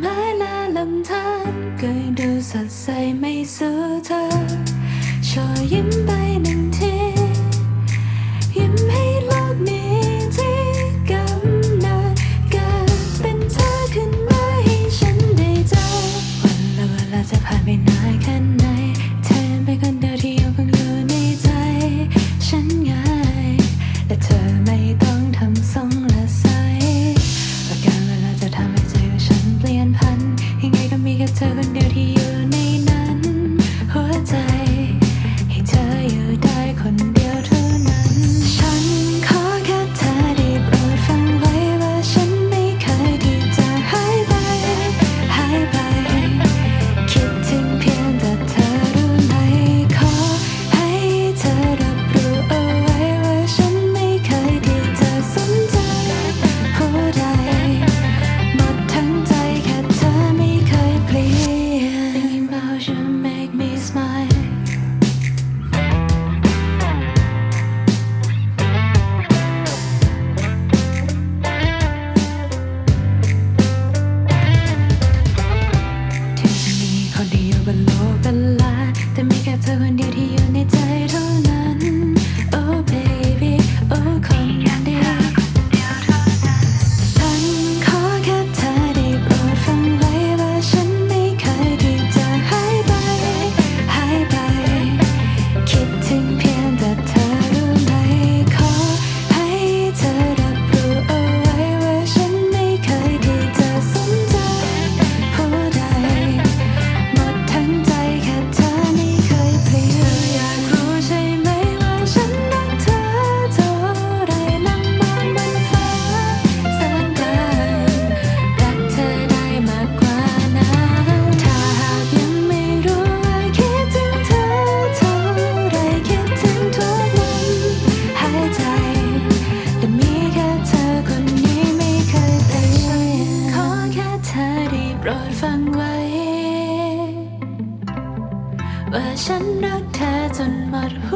ไม้และลำธารเคยดูสดใสไม่สู้เธอชอยิ้มใบหนึ่ง รดฟังไว้ ว่าฉันรักเธอจนหมดหัว